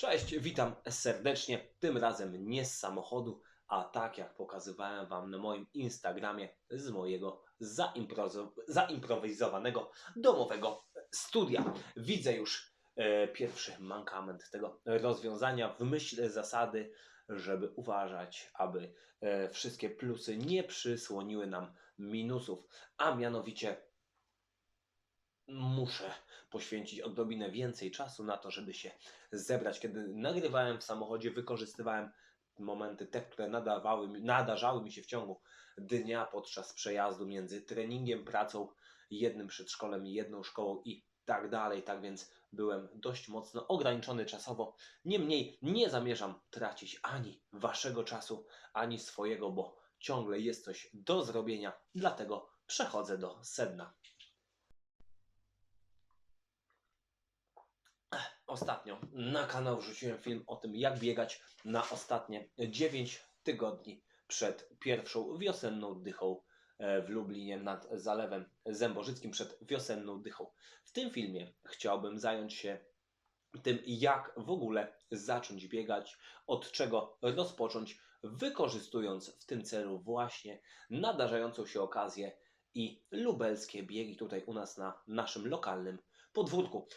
Cześć, witam serdecznie. Tym razem nie z samochodu, a tak jak pokazywałem Wam na moim Instagramie z mojego zaimprozo- zaimprowizowanego domowego studia. Widzę już e, pierwszy mankament tego rozwiązania w myśl zasady, żeby uważać, aby e, wszystkie plusy nie przysłoniły nam minusów, a mianowicie muszę poświęcić odrobinę więcej czasu na to, żeby się zebrać. Kiedy nagrywałem w samochodzie, wykorzystywałem momenty te, które nadawały, nadarzały mi się w ciągu dnia podczas przejazdu między treningiem, pracą, jednym przedszkolem jedną szkołą i tak dalej. Tak więc byłem dość mocno ograniczony czasowo. Niemniej nie zamierzam tracić ani waszego czasu, ani swojego, bo ciągle jest coś do zrobienia. Dlatego przechodzę do sedna. Ostatnio na kanał wrzuciłem film o tym, jak biegać na ostatnie 9 tygodni przed pierwszą wiosenną dychą e, w Lublinie nad Zalewem Zębożyckim, przed wiosenną dychą. W tym filmie chciałbym zająć się tym, jak w ogóle zacząć biegać, od czego rozpocząć, wykorzystując w tym celu właśnie nadarzającą się okazję i lubelskie biegi tutaj u nas na naszym lokalnym podwórku.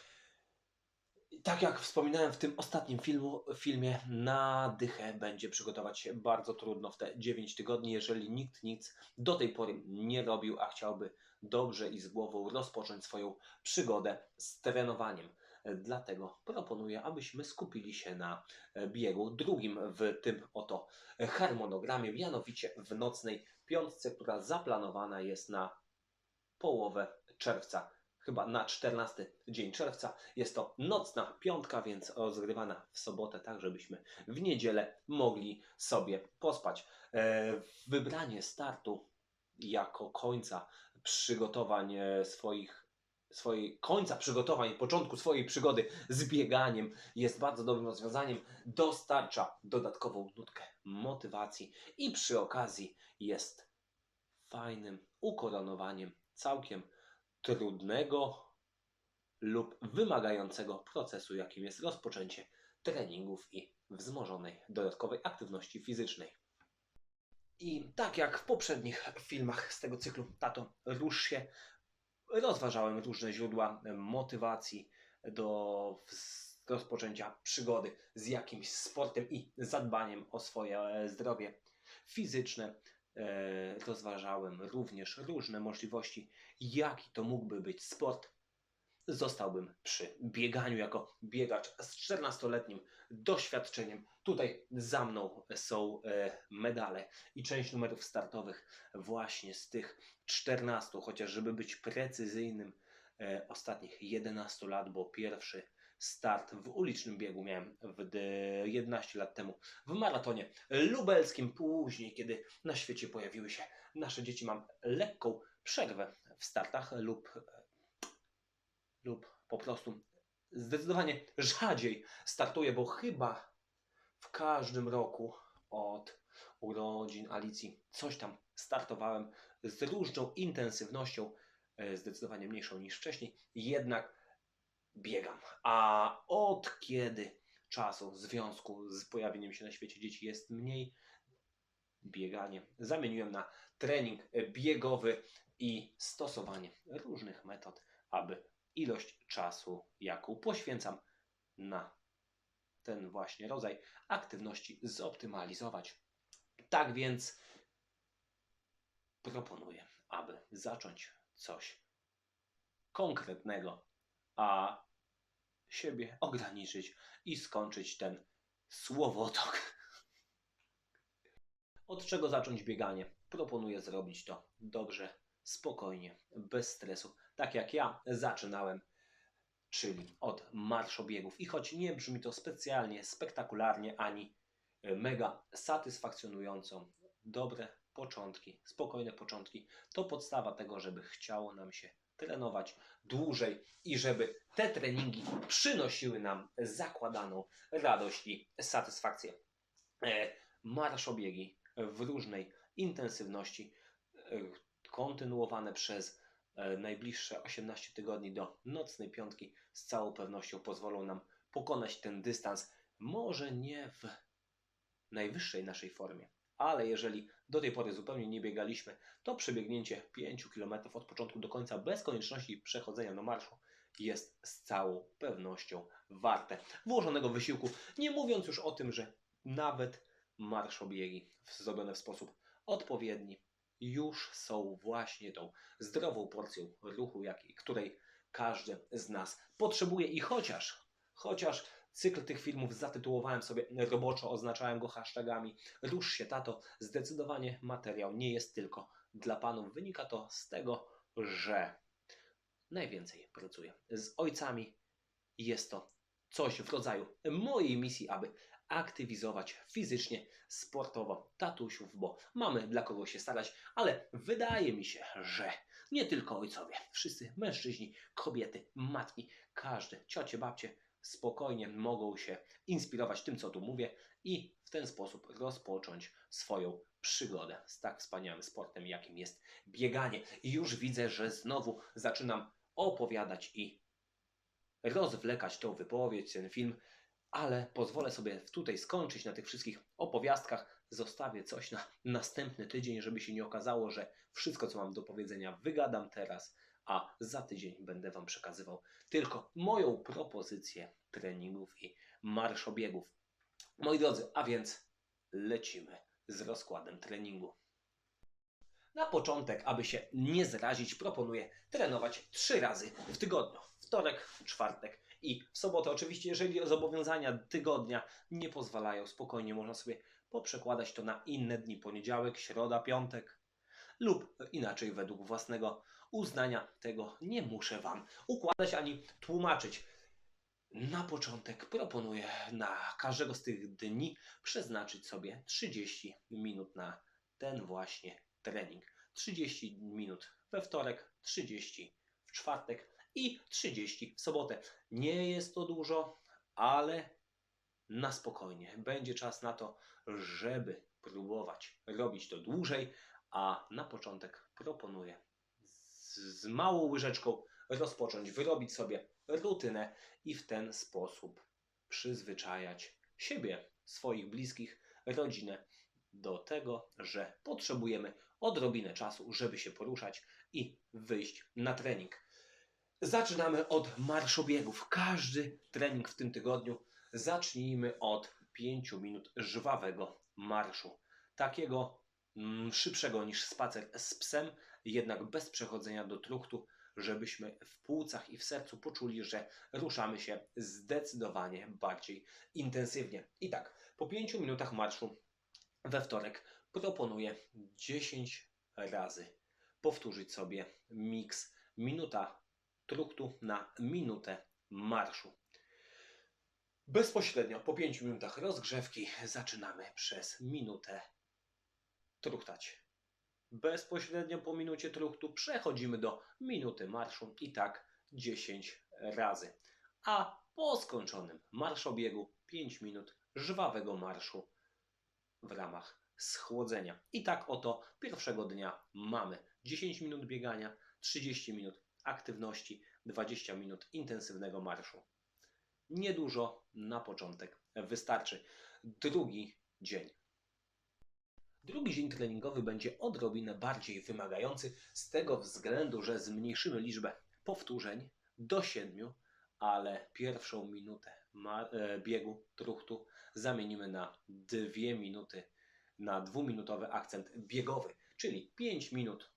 Tak jak wspominałem w tym ostatnim filmu, filmie, na dychę będzie przygotować się bardzo trudno w te 9 tygodni, jeżeli nikt nic do tej pory nie robił, a chciałby dobrze i z głową rozpocząć swoją przygodę z trenowaniem. Dlatego proponuję, abyśmy skupili się na biegu drugim w tym oto harmonogramie, mianowicie w nocnej piątce, która zaplanowana jest na połowę czerwca chyba na 14 dzień czerwca. Jest to nocna piątka, więc rozgrywana w sobotę, tak żebyśmy w niedzielę mogli sobie pospać. E, Wybranie startu jako końca przygotowań e, swoich swojej końca przygotowań, początku swojej przygody z bieganiem jest bardzo dobrym rozwiązaniem. Dostarcza dodatkową nutkę motywacji i przy okazji jest fajnym ukoronowaniem całkiem trudnego lub wymagającego procesu, jakim jest rozpoczęcie treningów i wzmożonej dodatkowej aktywności fizycznej. I tak jak w poprzednich filmach z tego cyklu Tato Rusz się, rozważałem różne źródła motywacji do rozpoczęcia przygody z jakimś sportem i zadbaniem o swoje zdrowie fizyczne. E, Rozważałem również różne możliwości jaki to mógłby być sport, zostałbym przy bieganiu jako biegacz z 14-letnim doświadczeniem. Tutaj za mną są e, medale i część numerów startowych właśnie z tych 14, chociaż żeby być precyzyjnym, e, ostatnich 11 lat, bo pierwszy start w ulicznym biegu miałem w d- 11 lat temu w maratonie lubelskim. Później, kiedy na świecie pojawiły się nasze dzieci, mam lekką przerwę w startach lub, lub po prostu zdecydowanie rzadziej startuję, bo chyba w każdym roku od urodzin Alicji coś tam startowałem z różną intensywnością, e, zdecydowanie mniejszą niż wcześniej, jednak biegam. A od kiedy czasu w związku z pojawieniem się na świecie dzieci jest mniej, bieganie zamieniłem na trening biegowy i stosowanie różnych metod, aby ilość czasu, jaką poświęcam na ten właśnie rodzaj aktywności zoptymalizować. Tak więc proponuję, aby zacząć coś konkretnego, a siebie ograniczyć i skończyć ten słowotok. Od czego zacząć bieganie? Proponuję zrobić to dobrze, spokojnie, bez stresu, tak jak ja zaczynałem, czyli od marszobiegów. I choć nie brzmi to specjalnie spektakularnie ani e, mega satysfakcjonująco, dobre początki, spokojne początki to podstawa tego, żeby chciało nam się trenować dłużej i żeby te treningi przynosiły nam zakładaną radość i satysfakcję. E, Marszobiegi w różnej intensywności, e, kontynuowane przez e, najbliższe 18 tygodni do nocnej piątki, z całą pewnością pozwolą nam pokonać ten dystans może nie w najwyższej naszej formie, ale jeżeli do tej pory zupełnie nie biegaliśmy, to przebiegnięcie 5 km od początku do końca bez konieczności przechodzenia do marszu jest z całą pewnością warte włożonego wysiłku. Nie mówiąc już o tym, że nawet marszobiegi zrobione w sposób odpowiedni już są właśnie tą zdrową porcją ruchu, jakiej, której każdy z nas potrzebuje. I chociaż, chociaż cykl tych filmów zatytułowałem sobie roboczo, oznaczałem go hashtagami Rusz się tato, zdecydowanie materiał nie jest tylko dla panów. Wynika to z tego, że najwięcej pracuję z ojcami. Jest to coś w rodzaju mojej misji, aby aktywizować fizycznie, sportowo tatusiów, bo mamy dla kogo się starać, ale wydaje mi się, że nie tylko ojcowie, wszyscy mężczyźni, kobiety, matki, każdy, ciocie, babcie spokojnie mogą się inspirować tym, co tu mówię i w ten sposób rozpocząć swoją przygodę z tak wspaniałym sportem, jakim jest bieganie. I już widzę, że znowu zaczynam opowiadać i rozwlekać tą wypowiedź, ten film, ale pozwolę sobie tutaj skończyć na tych wszystkich opowiastkach. Zostawię coś na następny tydzień, żeby się nie okazało, że wszystko, co mam do powiedzenia, wygadam teraz, a za tydzień będę Wam przekazywał tylko moją propozycję treningów i marszobiegów. Moi drodzy, a więc lecimy z rozkładem treningu. Na początek, aby się nie zrazić, proponuję trenować trzy razy w tygodniu. Wtorek, czwartek i w sobotę. Oczywiście, jeżeli zobowiązania tygodnia nie pozwalają, spokojnie można sobie poprzekładać to na inne dni. Poniedziałek, środa, piątek lub inaczej według własnego uznania. Tego nie muszę Wam układać ani tłumaczyć. Na początek proponuję na każdego z tych dni przeznaczyć sobie 30 minut na ten właśnie trening. 30 minut we wtorek, 30 w czwartek i 30 w sobotę. Nie jest to dużo, ale na spokojnie. Będzie czas na to, żeby próbować robić to dłużej, a na początek proponuję z, z małą łyżeczką rozpocząć, wyrobić sobie rutynę i w ten sposób przyzwyczajać siebie, swoich bliskich, rodzinę do tego, że potrzebujemy odrobinę czasu, żeby się poruszać i wyjść na trening. Zaczynamy od marszobiegów. Każdy trening w tym tygodniu zacznijmy od 5 minut żwawego marszu. Takiego szybszego niż spacer z psem, jednak bez przechodzenia do truchtu, żebyśmy w płucach i w sercu poczuli, że ruszamy się zdecydowanie bardziej intensywnie. I tak, po 5 minutach marszu we wtorek proponuję 10 razy powtórzyć sobie miks minuta truchtu na minutę marszu. Bezpośrednio po 5 minutach rozgrzewki zaczynamy przez minutę truchtać. Bezpośrednio po minucie truchtu przechodzimy do minuty marszu i tak 10 razy. A po skończonym marszobiegu 5 minut żwawego marszu w ramach schłodzenia. I tak oto pierwszego dnia mamy 10 minut biegania, 30 minut aktywności, 20 minut intensywnego marszu. Niedużo na początek wystarczy. Drugi dzień. Drugi dzień treningowy będzie odrobinę bardziej wymagający z tego względu, że zmniejszymy liczbę powtórzeń do 7, ale pierwszą minutę e, biegu, truchtu zamienimy na dwie minuty, na dwuminutowy akcent biegowy, czyli 5 minut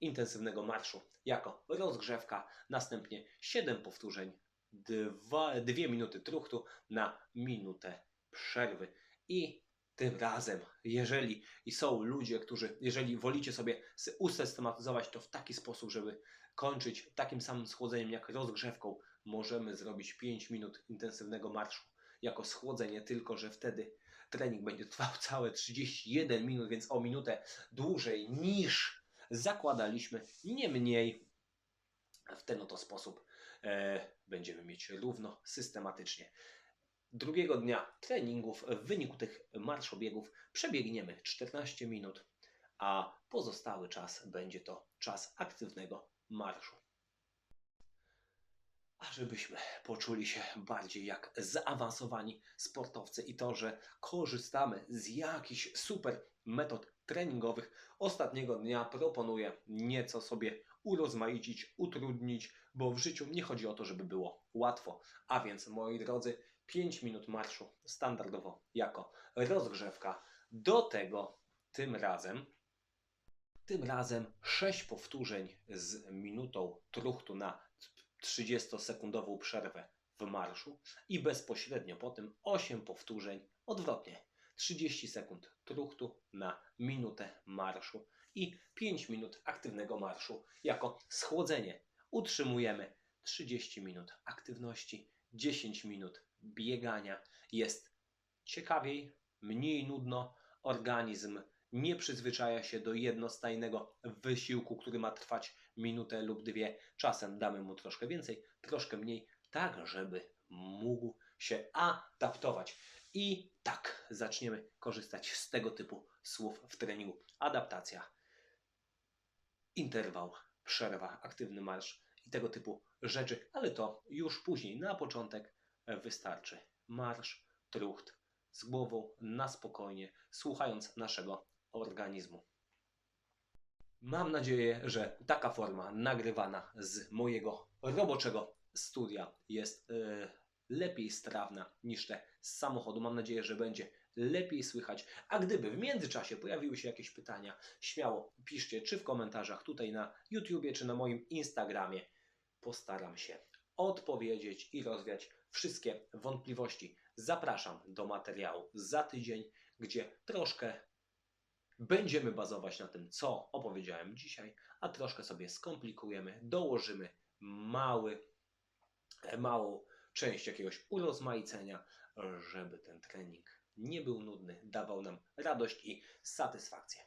intensywnego marszu jako rozgrzewka, następnie 7 powtórzeń, 2, 2 minuty truchtu na minutę przerwy. I tym razem, jeżeli i są ludzie, którzy, jeżeli wolicie sobie sy- usystematyzować to w taki sposób, żeby kończyć takim samym schłodzeniem jak rozgrzewką, możemy zrobić 5 minut intensywnego marszu jako schłodzenie, tylko że wtedy trening będzie trwał całe 31 minut, więc o minutę dłużej niż zakładaliśmy, nie mniej w ten oto sposób e, będziemy mieć równo systematycznie. Drugiego dnia treningów w wyniku tych marszobiegów przebiegniemy 14 minut, a pozostały czas będzie to czas aktywnego marszu. A żebyśmy poczuli się bardziej jak zaawansowani sportowcy i to, że korzystamy z jakichś super metod treningowych, ostatniego dnia proponuję nieco sobie urozmaicić, utrudnić, bo w życiu nie chodzi o to, żeby było łatwo. A więc, moi drodzy, 5 minut marszu standardowo jako rozgrzewka. Do tego tym razem tym razem 6 powtórzeń z minutą truchtu na 30-sekundową przerwę w marszu i bezpośrednio po tym 8 powtórzeń odwrotnie. 30 sekund truchtu na minutę marszu i 5 minut aktywnego marszu jako schłodzenie. Utrzymujemy 30 minut aktywności, 10 minut biegania. Jest ciekawiej, mniej nudno, organizm nie przyzwyczaja się do jednostajnego wysiłku, który ma trwać minutę lub dwie. Czasem damy mu troszkę więcej, troszkę mniej, tak żeby mógł się adaptować. I tak zaczniemy korzystać z tego typu słów w treningu. Adaptacja, interwał, przerwa, aktywny marsz i tego typu rzeczy, ale to już później, na początek wystarczy marsz, trucht z głową na spokojnie, słuchając naszego organizmu. Mam nadzieję, że taka forma nagrywana z mojego roboczego studia jest e, lepiej strawna niż te z samochodu. Mam nadzieję, że będzie lepiej słychać. A gdyby w międzyczasie pojawiły się jakieś pytania, śmiało piszcie, czy w komentarzach tutaj na YouTubie, czy na moim Instagramie. Postaram się odpowiedzieć i rozwiać wszystkie wątpliwości. Zapraszam do materiału za tydzień, gdzie troszkę będziemy bazować na tym, co opowiedziałem dzisiaj, a troszkę sobie skomplikujemy, dołożymy mały, małą część jakiegoś urozmaicenia, żeby ten trening nie był nudny, dawał nam radość i satysfakcję.